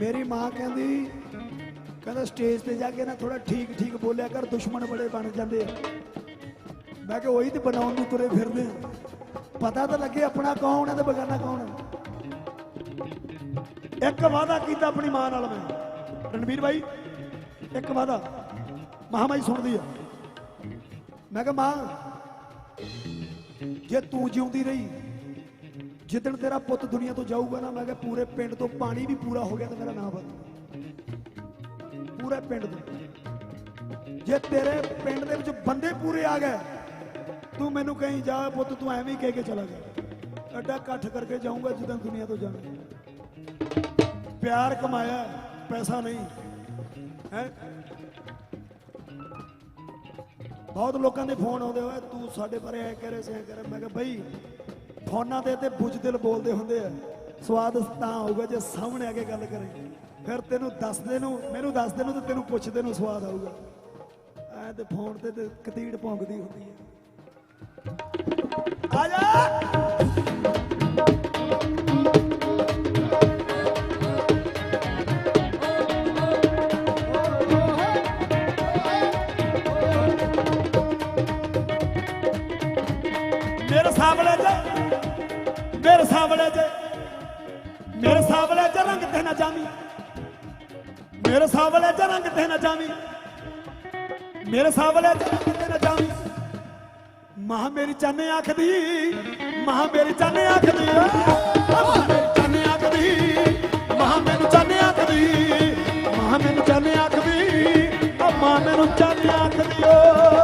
ਮੇਰੀ ਮਾਂ ਕਹਿੰਦੀ, ਕਹਿੰਦਾ ਸਟੇਜ ਤੇ ਜਾ ਕੇ ਨਾ ਥੋੜਾ ਠੀਕ ਠੀਕ ਬੋਲਿਆ ਕਰ, ਦੁਸ਼ਮਣ ਬੜੇ ਬਣ ਜਾਂਦੇ ਆ। ਮੈਂ ਕਿਹਾ ਉਹੀ ਤੇ ਬਣਾਉਣ ਨੂੰ ਤੁਰੇ ਫਿਰਦੇ ਆ। ਪਤਾ ਤਾਂ ਲੱਗੇ ਆਪਣਾ ਕੌਣ ਹੈ ਤੇ ਬਗਾਨਾ ਕੌਣ ਹੈ। ਇੱਕ ਵਾਅਦਾ ਕੀਤਾ ਆਪਣੀ ਮਾਂ ਨਾਲ ਮੈਂ। ਰਣਵੀਰ ਭਾਈ ਇੱਕ ਵਾਅਦਾ। ਮਹਾਮਾਈ ਸੁਣਦੀ ਆ। ਮੈਂ ਕਿਹਾ, ਮਾਂ, ਜੇ ਤੂੰ ਜਿਉਂਦੀ ਰਹੀ ਜਿੱਦਣ ਤੇਰਾ ਪੁੱਤ ਦੁਨੀਆ ਤੋਂ ਜਾਊਗਾ ਨਾ, ਮੈਂ ਕਿਹਾ ਪੂਰੇ ਪਿੰਡ ਤੋਂ ਪਾਣੀ ਵੀ ਪੂਰਾ ਹੋ ਗਿਆ ਤਾਂ ਮੇਰਾ ਨਾਮ ਬਦਲ ਪੂਰੇ ਪਿੰਡ ਤੋਂ। ਜੇ ਤੇਰੇ ਪਿੰਡ ਦੇ ਵਿੱਚ ਬੰਦੇ ਪੂਰੇ ਆ ਗਏ, ਤੂੰ ਮੈਨੂੰ ਕਹੀਂ ਜਾ ਪੁੱਤ, ਤੂੰ ਐਵੇਂ ਹੀ ਕਹਿ ਕੇ ਚਲਾ ਜਾ। ਐਡਾ ਇਕੱਠ ਕਰਕੇ ਜਾਊਂਗਾ ਜਿੱਦਾਂ ਦੁਨੀਆ ਤੋਂ ਜਾਣਾ। ਪਿਆਰ ਕਮਾਇਆ, ਪੈਸਾ ਨਹੀਂ। ਹੈ? ਬਹੁਤ ਲੋਕਾਂ ਦੇ ਫੋਨ ਆਉਂਦੇ ਹੋਏ ਤੂੰ ਸਾਡੇ ਬਾਰੇ ਐ ਕਹਿ ਰਿਹਾ, ਸੀ ਐ ਕਹਿ ਰਿਹਾ। ਮੈਂ ਕਿਹਾ ਬਈ ਫੋਨਾਂ ਦੇ ਤੇ ਬੁੱਝਦਿਲ ਬੋਲਦੇ ਹੁੰਦੇ ਆ। ਸਵਾਦ ਤਾਂ ਆਊਗਾ ਜੇ ਸਾਹਮਣੇ ਆ ਕੇ ਗੱਲ ਕਰੇ। ਫਿਰ ਤੈਨੂੰ ਦੱਸਦੇ ਨੂੰ, ਮੈਨੂੰ ਦੱਸਦੇ ਨੂੰ ਤੇ ਤੈਨੂੰ ਪੁੱਛਦੇ ਨੂੰ ਸਵਾਦ ਆਊਗਾ। ਐ ਤੇ ਫੋਨ ਤੇ ਕਤੀੜ ਭੌਂਕਦੀ ਹੁੰਦੀ ਹੈ ਆ ਜਾ! ਮੇਰੇ ਸਾਹਮਣੇ ਚ ਮੇਰੇ ਸਾਹਮਣੇ ਚ ਮੇਰੇ ਸਾਹਮਣੇ ਚ ਰੰਗ ਤੇ ਨਾ ਜਾਵੀਂ। ਮੇਰੇ ਸਾਹਮਣੇ ਚ ਰੰਗ ਤੇ ਨਾ ਜਾਵੀਂ। ਮੇਰੇ ਸਾਹਮਣੇ ਚ ਰੰਗ ਤੇ ਨਾ ਜਾਵੀਂ। ਮਾਂ ਮੇਰੀ ਚਾਨੇ ਆਖਦੀ ਮਾਂ ਮੇਰੀ ਚਾਨੇ ਆਖਦੀ ਮਾਂ ਮੇਰੀ ਚਾਨੇ ਆਖਦੀ ਮਾਂ ਮੈਨੂੰ ਚਾਨੇ ਆਖਦੀ ਮਾਂ ਮੈਨੂੰ ਚਾਨੇ ਆਖਦੀ ਮਾਂ ਮੈਨੂੰ ਚਾਨੇ ਆਖਦੀ ਓ।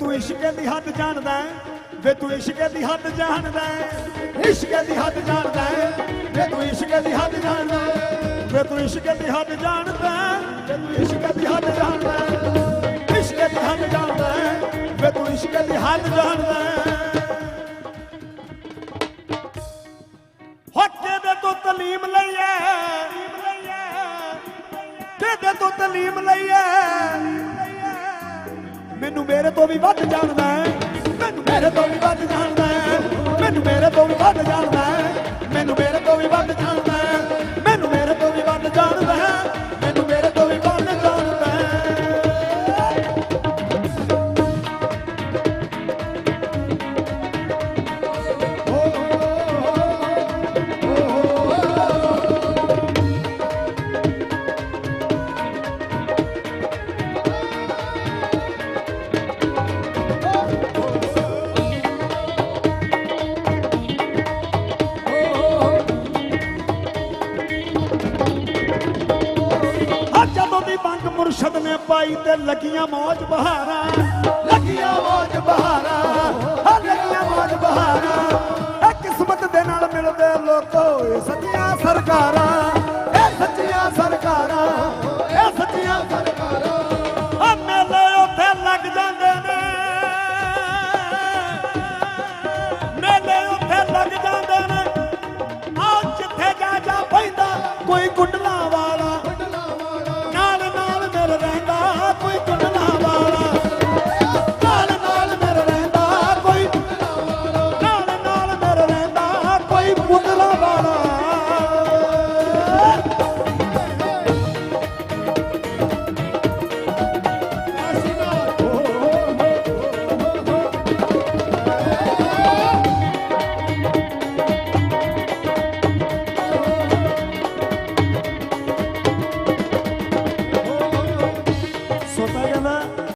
ਤੂੰ ਇਸ਼ਕ ਦੀ ਹੱਦ ਜਾਣਦਾ ਹੈ, ਵੇ ਤੂੰ ਇਸ਼ਕ ਦੀ ਹੱਦ ਜਾਣਦਾ ਇਸ਼ਕ ਦੀ ਹੱਦ ਜਾਣਦਾ ਹੈ, ਵੇ ਤੂੰ ਇਸ਼ਕ ਦੀ ਹੱਦ ਜਾਣਦਾ ਹੈ, ਵੇ ਤੂੰ ਇਸ਼ਕ ਦੀ ਹੱਦ ਜਾਣਦਾ ਵੇ ਤੂੰ ਇਸ਼ਕ ਦੀ ਹੱਦ ਜਾਣਦਾ ਹੈ, ਇਸ਼ਕ ਦੀ ਹੱਦ ਜਾਣਦਾ ਵੇ ਤੂੰ ਇਸ਼ਕ ਦੀ ਹੱਦ ਜਾਣਦਾ ਹੈ। ਹੱਕੇ ਦੇ ਤੋਂ ਤਲੀਮ ਲਈਏ ਕਿਹਦੇ ਤੋਂ ਤਲੀਮ ਲਈਏ ਮੈਨੂੰ ਮੇਰੇ ਤੋਂ ਵੀ ਵੱਧ ਜਾਣਦਾ ਹੈ। ਮੈਨੂੰ ਮੇਰੇ ਤੋਂ ਵੀ ਵੱਧ ਜਾਣਦਾ ਹੈ। ਮੈਨੂੰ ਮੇਰੇ ਤੋਂ ਵੀ ਵੱਧ ਜਾਣਦਾ ਦੀ ਬੰਗ ਮੁਰਸ਼ਦ ਨੇ ਪਾਈ ਤੇ ਲੱਗੀਆਂ ਮੌਜ ਬਹਾਰਾਂ। ਲੱਗੀਆਂ ਮੌਜ ਬਹਾਰਾਂ।